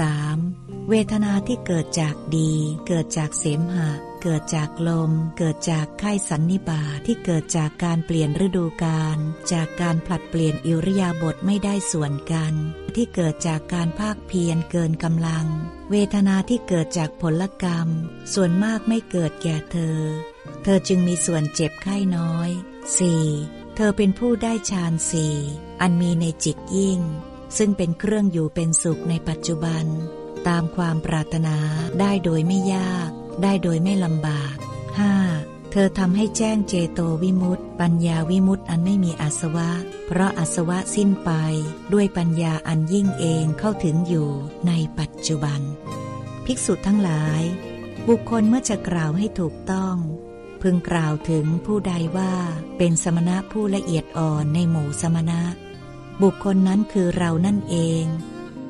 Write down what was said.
3. เวทนาที่เกิดจากดี เกิดจากเสมหะ เกิดจากลม เกิดจากไข้สันนิบาตที่เกิดจากการเปลี่ยนฤดูกาลจากการผลัดเปลี่ยนอิริยาบถไม่ได้ส่วนกัน ที่เกิดจากการภาคเพียรเกินกำลัง เวทนาที่เกิดจากผลกรรม ส่วนมากไม่เกิดแก่เธอ เธอจึงมีส่วนเจ็บไข้น้อย 4. เธอเป็นผู้ได้ฌานสี่อันมีในจิตยิ่ง ซึ่งเป็นเครื่องอยู่เป็นสุขในปัจจุบัน ตามความปรารถนาได้โดยไม่ยาก ได้โดยไม่ลำบาก 5. เธอทำให้แจ้งเจโตวิมุตติปัญญาวิมุตติอันไม่มีอาสวะ เพราะอาสวะสิ้นไป ด้วยปัญญาอันยิ่งเองเข้าถึงอยู่ในปัจจุบัน ภิกษุทั้งหลาย บุคคลเมื่อจะกล่าวให้ถูกต้อง พึงกล่าวถึงผู้ใดว่าเป็นสมณะผู้ละเอียดอ่อนในหมู่สมณะ บุคคลนั้นคือเรานั่นเอง